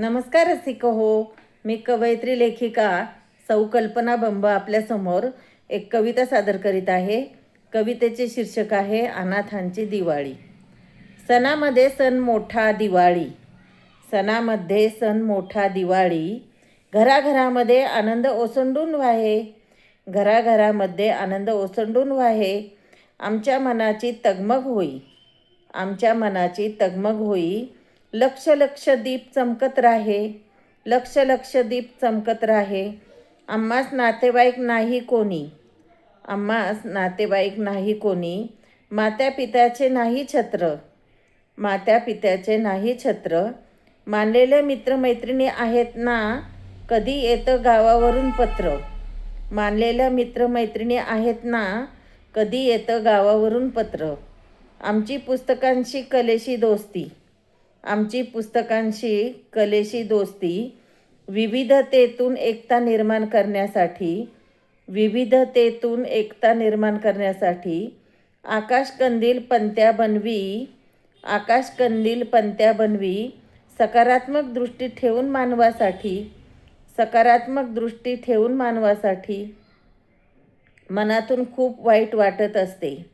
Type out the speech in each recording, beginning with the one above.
नमस्कार रसिक हो. मी कवयित्री लेखिका सौ कल्पना बंब आपल्यासमोर एक कविता सादर करीत आहे. कवितेचे शीर्षक आहे अनाथांची दिवाळी. सणामध्ये सण मोठा दिवाळी. सणामध्ये सण मोठा दिवाळी. घराघरामध्ये आनंद ओसंडून वाहे. घराघरामध्ये आनंद ओसंडून वाहे. आमच्या मनाची तगमग होई. आमच्या मनाची तगमग होई. लक्ष लक्ष दीप चमकत राहे. लक्ष लक्ष दीप चमकत राहे. आम्हास नातेवाईक नाही कोणी. आम्हास नातेवाईक नाही कोणी. मात्या पित्याचे नाही छत्र. मात्या पित्याचे नाही छत्र. मानलेले मित्रमैत्रिणी आहेत ना? कधी येतं गावावरून पत्र? मानलेल्या मित्रमैत्रिणी आहेत ना? कधी येतं गावावरून पत्र? आमची पुस्तकांशी कलेशी दोस्ती. आमची पुस्तकांशी कलेशी दोस्ती विविधतेतून एकता निर्माण करण्यासाठी विविधतेतून एकता निर्माण करण्यासाठी आकाशकंदील पंत्या बनवी आकाशकंदील पंत्या बनवी सकारात्मक दृष्टी ठेवून मानवासाठी सकारात्मक दृष्टी ठेवून मानवासाठी. मनातून खूप वाईट वाटत असते.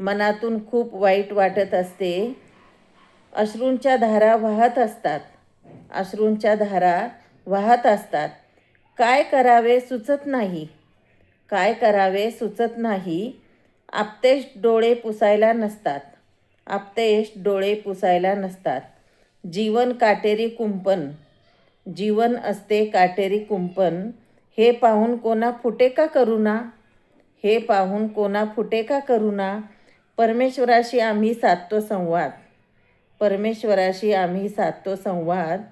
मनातून खूप वाईट वाटत असते. अश्रूंच्या धारा वाहत असतात. अश्रूंच्या धारा वाहत असतात. काय करावे सुचत नाही. काय करावे सुचत नाही. आपतेश डोळे पुसायला नसतात. आपतेश डोळे पुसायला नसतात. जीवन काटेरी कुंपण. जीवन असते काटेरी कुंपण. हे पाहून कोणा फुटे का करुणा? हे पाहून कोणा फुटे का करुणा? परमेश्वराशी आम्ही साधतो संवाद परमेश्वराशी आम्ही साधतो संवाद.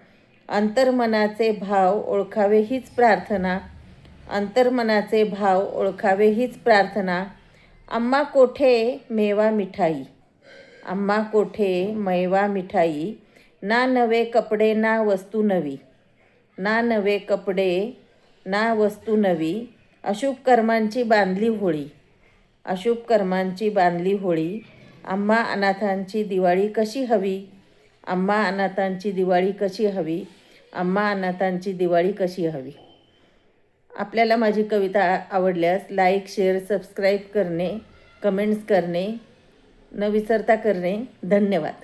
अंतर्मनाचे भाव ओळखावे हीच प्रार्थना. अंतर्मनाचे भाव ओळखावे हीच प्रार्थना. आम्हा कोठे मेवा मिठाई. आम्हा कोठे मैवा मिठाई. ना नवे कपडे ना वस्तू नवी. ना नवे कपडे ना वस्तू नवी. अशुभ कर्मांची बांधली होळी. अशुभ कर्मांची बांधली होळी. आम्हा अनाथांची दिवाळी कशी हवी? आम्हा अनाथांची दिवाळी कशी हवी? आम्हा अनाथांची दिवाळी कशी हवी? आपल्याला माझी कविता आवडल्यास लाईक शेअर सबस्क्राईब करणे कमेंट्स करणे न विसरता करणे. धन्यवाद.